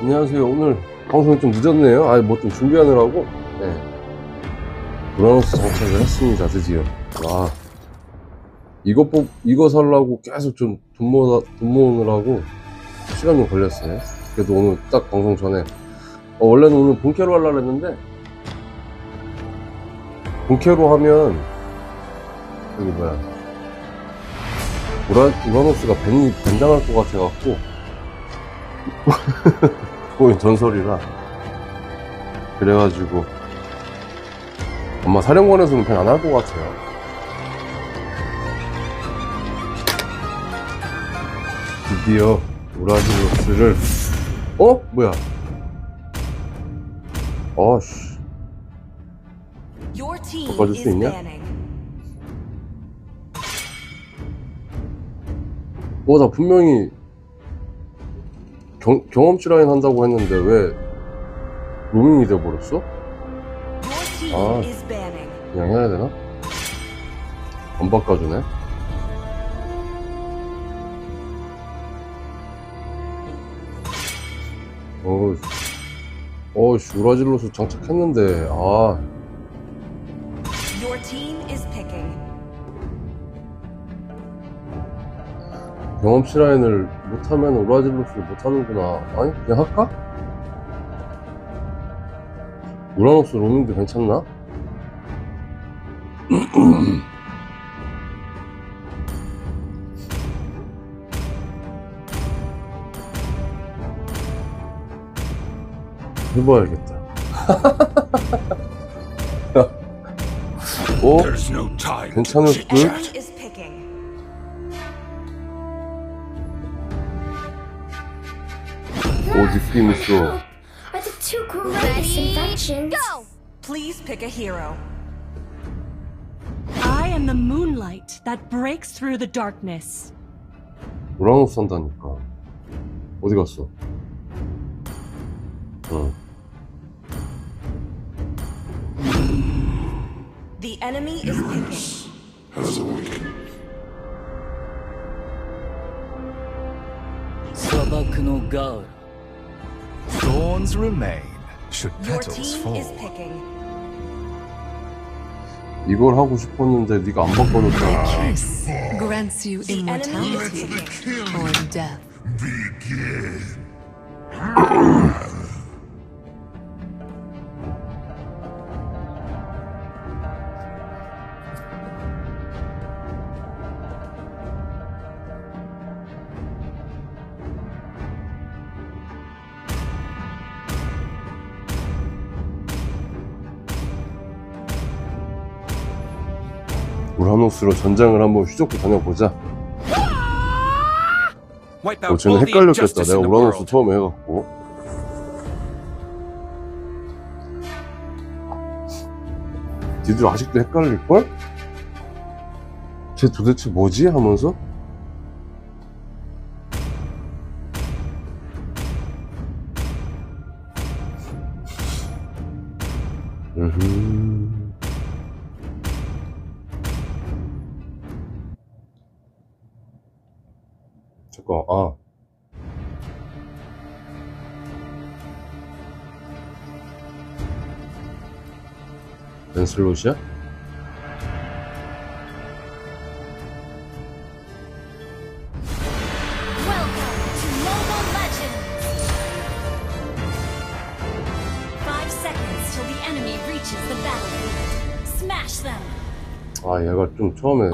안녕하세요. 오늘 방송이 좀 늦었네요. 아, 뭐 좀 준비하느라고. 네. 브라노스 장착을 했습니다, 드디어. 와. 이거 뽑, 이거 살라고 계속 좀 돈 모아, 돈 모으느라고 시간 좀 걸렸어요. 그래도 오늘 딱 방송 전에. 어, 원래는 오늘 본캐로 하려고 했는데, 본캐로 하면, 여기 뭐야. 우라, 우라노스가 벤이 벤당할 것 같아갖고, 그건 전설이라. 그래가지고, 아마 사령관에서는 벤안할 것 같아요. 드디어 우라지로스를, 어? 뭐야? 어씨. 바꿔줄 수 있냐? banning. 어, 나 분명히 경, 경험치 라인 한다고 했는데 왜 로밍이 돼버렸어? 아. 그냥 해야 되나? 안 바꿔주네? 어우, 어우씨, 우라질로스 장착했는데, 아, Your team is picking. 경험치 라인을 못하면 우라질로스를 못하는구나. 아니, 그냥 할까? 우라노스 로밍도 괜찮나? 해봐야겠다. to 괜찮을 듯? 오, 느낌 있어. Are the two greatest inventions? Please pick a hero. I am the moonlight that breaks through the darkness. 우라노스 한다니까. 어디 갔어? 응. The enemy is picking. has awakened. 砂漠のガーラ Thorns remain should Your petals team fall. is picking. 이걸 하고 싶었는데 네가 안 바꿔줬잖아. kiss grants you immortality or death. 우 라노스로 전장을 한번 휘젓고 다녀보자. 어, 쟤는 헷갈렸겠다. 내가 우라노스. 처음에 해갖고. 니들 아직도 헷갈릴걸? 쟤 도대체 뭐지? 하면서? 들어오시죠. 아 얘가 좀 처음에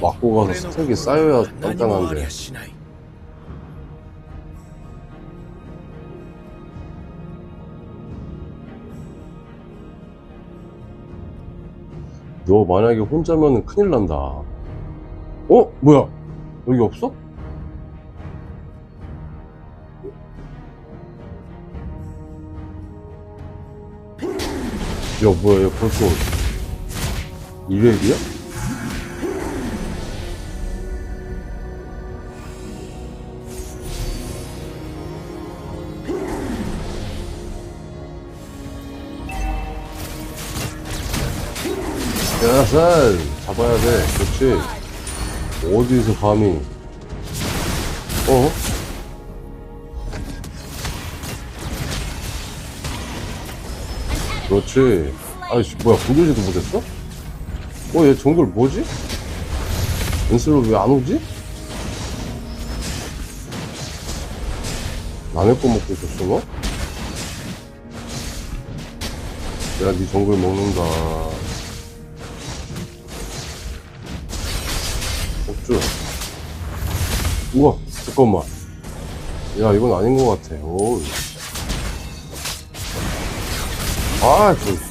맞고 가서 스택이 쌓여야 짱짱한데. 너 만약에 혼자면 큰일 난다. 어? 뭐야? 여기 없어? 야, 뭐야, 얘 벌써 2렙이야? 야살 잡아야 돼 그렇지 어디서 감히 어? 그렇지 아이씨 뭐야 굴리지도 못했어? 어 얘 정글 뭐지? 왼슬로 왜 안 오지? 남의 거 먹고 있었어 뭐? 내가 네 정글 먹는다 없죠? 우와, 잠깐만. 야, 이건 아닌 것 같아. 오. 아, 저.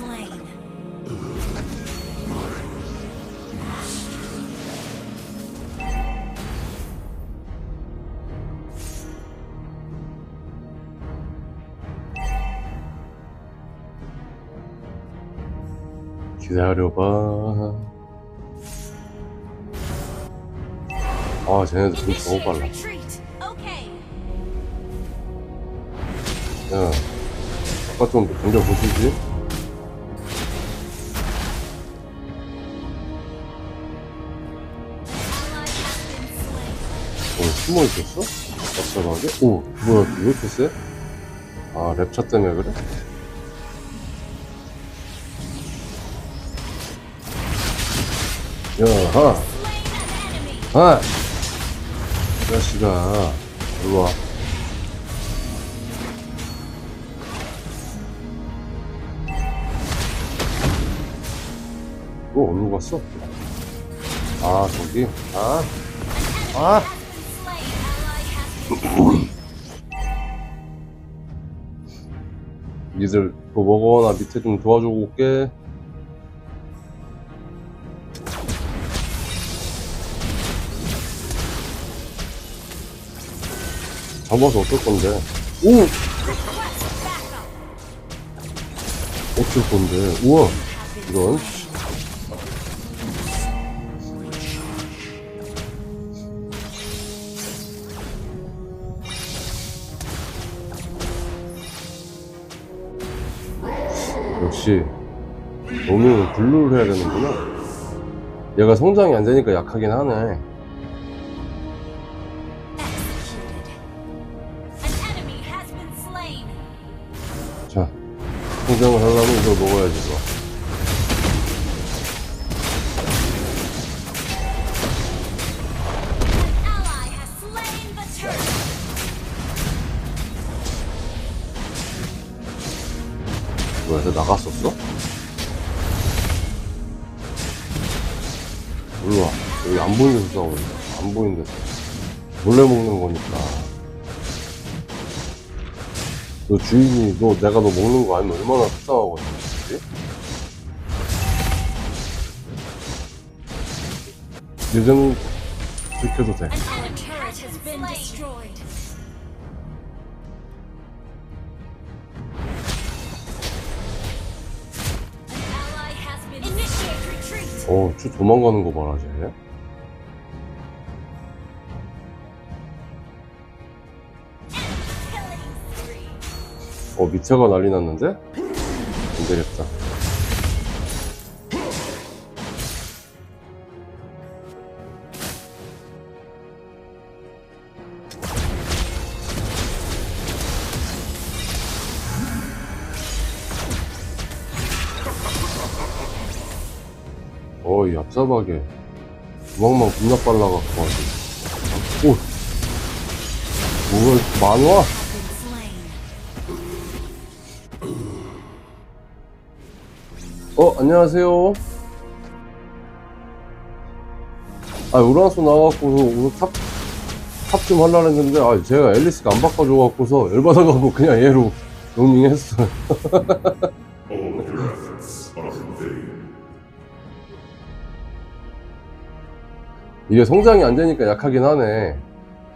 기다려봐. 아, 쟤네들 돈 너무 빨라. 야, 아까 좀 던져보시지. 어, 숨어 있었어? 납작하게? 오, 뭐야, 왜 이렇게 세? 아, 랩차 때문에 그래? 야, 하! Slain an enemy. 하! 이 자식아, 일로 와. 또 어디로 갔어? 아, 저기? 아, 아! 니들 그거 먹어 나 밑에 좀 도와주고 올게 잡아서 어떨 건데. 오! 어쩔 건데. 우와! 씨. 역시 노미는 블루를 해야 되는구나. 얘가 성장이 안 되니까 약하긴 하네 성장을 하려면 이걸 먹어야지 turret. 뭐야 쟤 나갔었어? 일로와 여기 안 보이는 데서 싸우고 있어 안 보이는 데서 몰래 먹는 거니까 너 주인이 너 내가 너 먹는 거 알면 얼마나 속상하거든 그치? 예전 들켜도 돼. 어, 쭉 도망가는 거 봐라, 쟤. 어, 밑에가 난리 났는데? 안 되겠다. 어, 이 얍삽하게. 구멍만 겁나 빨라갖고, 아주. 오! 뭐가 이렇 어, 안녕하세요. 아, 우라노스 나와갖고, 오늘 탑, 탑좀 하려고 했는데, 아, 제가 앨리스가 안 바꿔줘갖고서, 열받아갖고 그냥 얘로 로밍 했어요. 이게 성장이 안 되니까 약하긴 하네.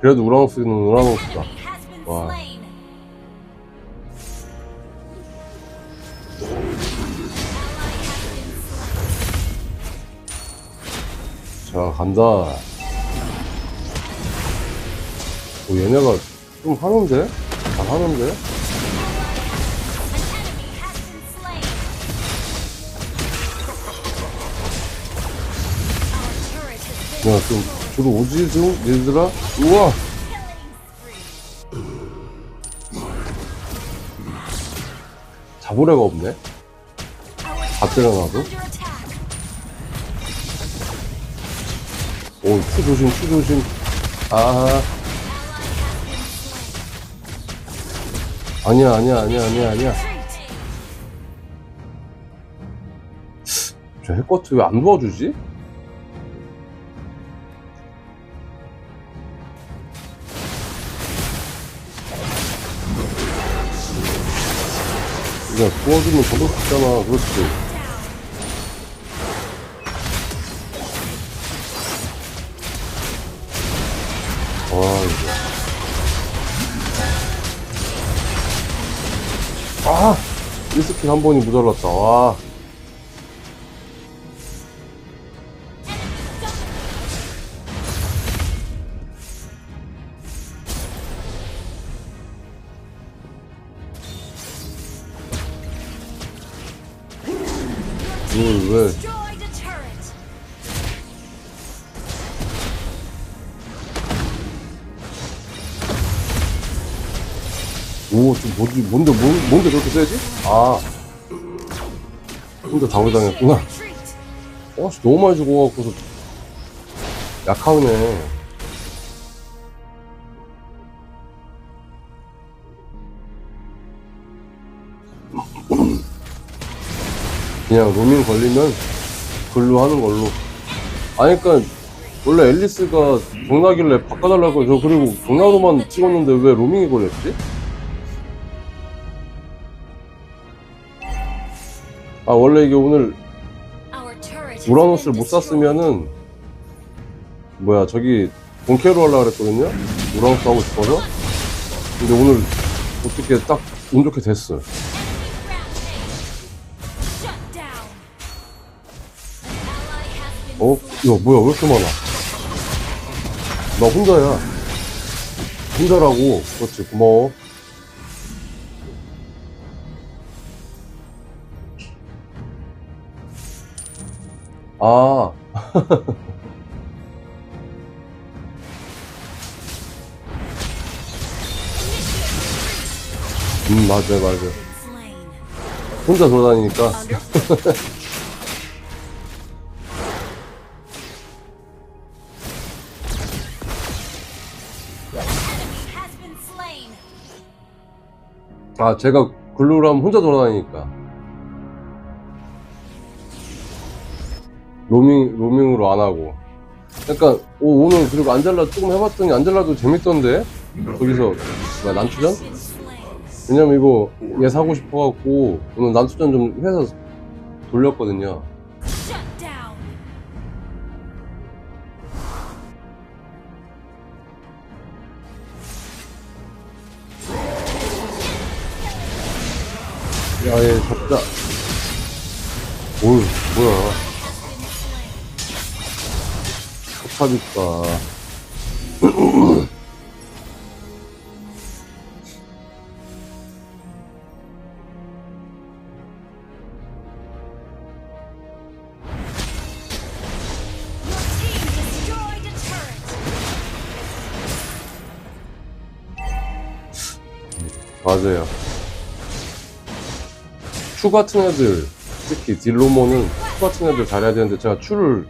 그래도 우라노스는 우라노스다. Enemy 자, 간다. 오, 얘네가 좀 하는데? 잘 하는데? An enemy has been slain. Our turret has been 야, 좀, 주로 오지, 좀, 얘들아? 우와! 애가 없네? 때려놔도. 오, 큐 조심, 큐 조심. 아, 아니야, 아니야, 아니야, 아니야, 아니야. 저 해커트 왜 안 도와주지? 그냥 도와주면 수 있잖아. 그렇지. 스킬 한 번이 모자랐다. 와. 오, 좀 뭐지, 뭔데, 뭐, 뭔데 그렇게 세지? 아. 혼자. Retreat. 어, 씨, 너무 많이 죽어갖고서. 약하네. 그냥 로밍 걸리면 글로 하는 걸로. 아니, 그니까, 원래 앨리스가 경나길래 바꿔달라고 저 그리고 경나로만 찍었는데 왜 로밍이 걸렸지? 아 원래 이게 오늘 우라노스를 못. 샀으면은 뭐야 저기 본캐로 하려고 그랬거든요? 우라노스 하고 싶어서? 근데 오늘 어떻게 딱 운 좋게 됐어 어? 야 뭐야 왜 이렇게 많아? 나 혼자야. 혼자라고. 그렇지 고마워 아 음 맞아 맞아 Slain. 혼자 돌아다니니까. 아 제가 글루를 하면 혼자 돌아다니니까 로밍 로밍으로 안 하고 약간 오, 오늘 그리고 안젤라 조금 해봤더니 안젤라도 재밌던데 거기서 뭐야 난투전? 왜냐면 이거 얘 사고 싶어갖고 오늘 난투전 좀 해서 돌렸거든요. 야얘 잡자 올 뭐야 turret. 맞아요. 추 같은 애들, 특히 딜로모는 추 같은 애들 잘해야 되는데 제가 추를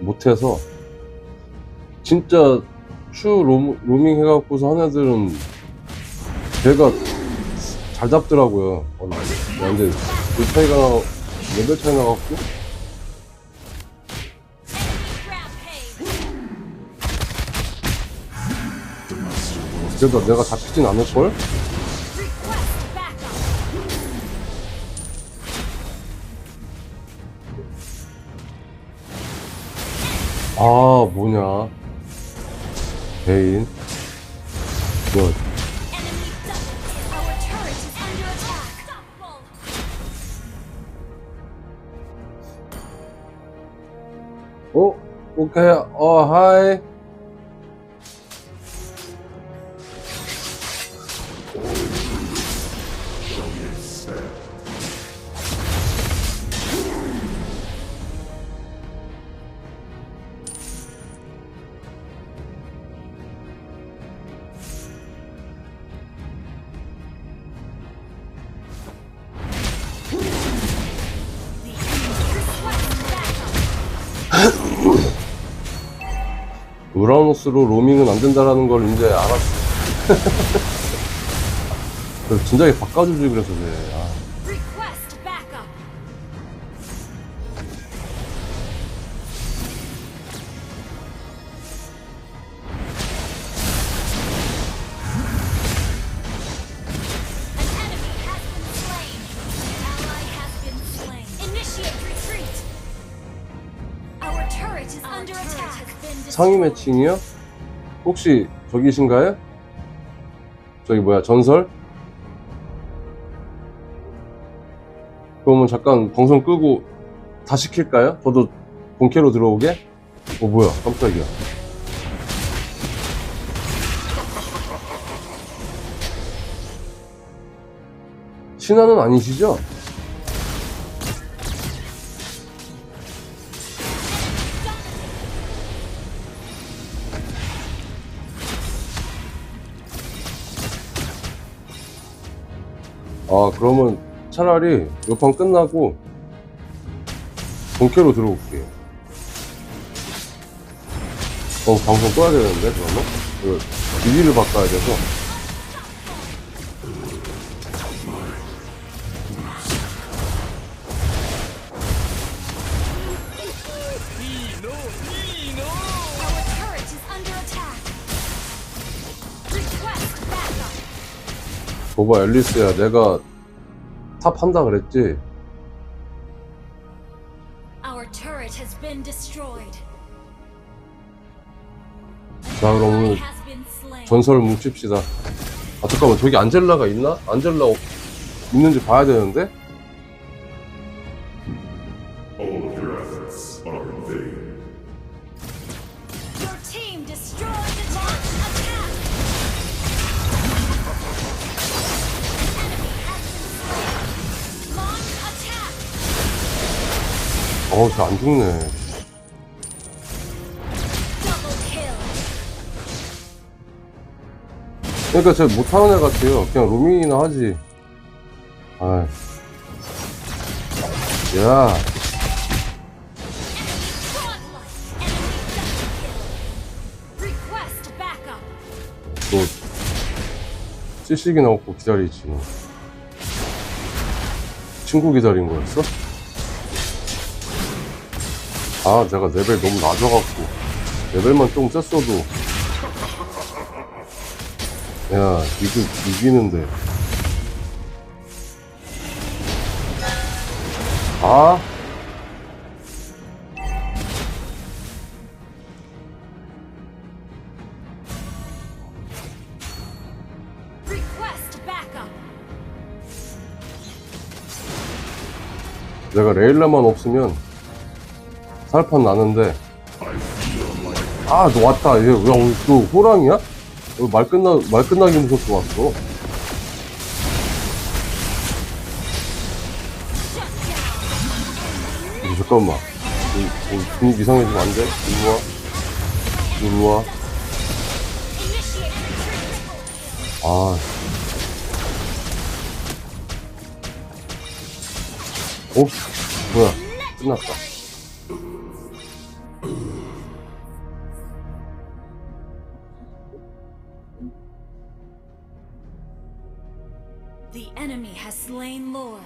못해서 진짜 추 로, 로밍 해갖고서 한 애들은 걔가 잘 잡더라고요. 어, 근데 그 차이가 레벨 차이 나갖고. 그래도 내가 잡히진 않을걸? 아 뭐냐 Hey. Good. Oh, okay. Oh, hi. 우라노스로 로밍은 안 된다라는 걸 이제 알았어. 진작에 바꿔주지 그래서 그래. 아. 상위. 매칭이요? 혹시 저기신가요? 저기 뭐야 전설? 그러면 잠깐 방송 끄고 다시 킬까요? 저도 본캐로 들어오게? 어 뭐야 깜짝이야 신화는 아니시죠? 아 그러면 차라리 요 판 끝나고 본캐로 들어올게요 어 방송 꺼야 되는데 그러면? 이거 비디를 바꿔야 돼서 봐봐 앨리스야 내가 탑 한다 그랬지? Our turret has been destroyed. 자 그럼. 전설 뭉칩시다 아 잠깐만 저기 안젤라가 있나? 안젤라 없- 있는지 봐야 되는데? 어우 쟤안 죽네. 그러니까 쟤 못하는 애 같아요 그냥 로밍이나 하지 아이 야. 또 찌식이 나고 기다리지 친구 기다린 거였어? 아 내가 레벨 너무 낮아갖고. 레벨만 조금 셌어도. 야 이거 이기는데. 아. 내가 레일라만 없으면 살판 나는데 아 너 왔다 얘 왜, 오늘 또 호랑이야? 어, 말 끝나 말 끝나기 무섭게 왔어 어, 잠깐만 이- 이 분위기 이상해지면 안 돼? 이리 와 이리 와 Initiate retreat. 아. 어? 뭐야? 끝났다. Slain Lord.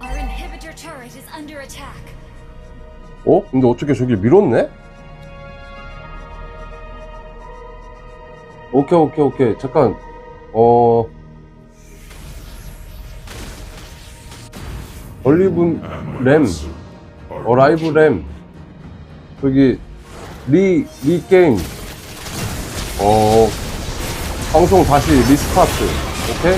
Our inhibitor turret is under attack. 어? 근데 어떻게 저길 밀었네? 오케이, 오케이, 오케이. 잠깐, 어. 얼리브 램, 어, 라이브 램. 저기, 리, 리 게임. 어, 방송 다시 리스타트. 오케이?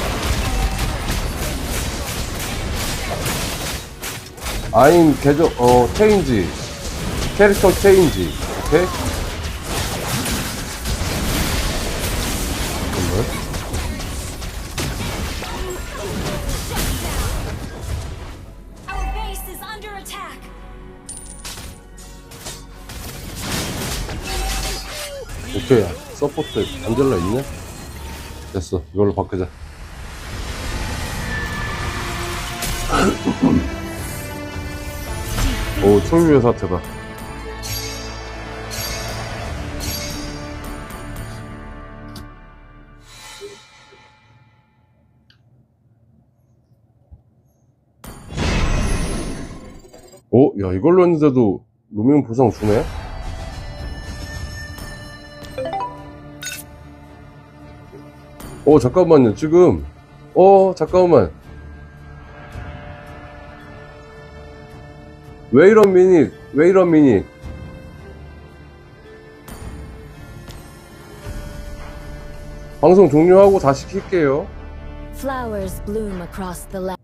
아임 계정, 어, 체인지. 캐릭터 체인지. 오케이? 오케이. 서포트 안젤라 있네? 됐어. 이걸로 바꾸자. 오, 초유의 사태다. 오, 야, 이걸로 했는데도 루미온 보상 주네? 어, 잠깐만요. 지금, 어, 잠깐만. 왜 이런 미닛? 왜 이런 미닛? 방송 종료하고 다시 킬게요. Flowers bloom across the land.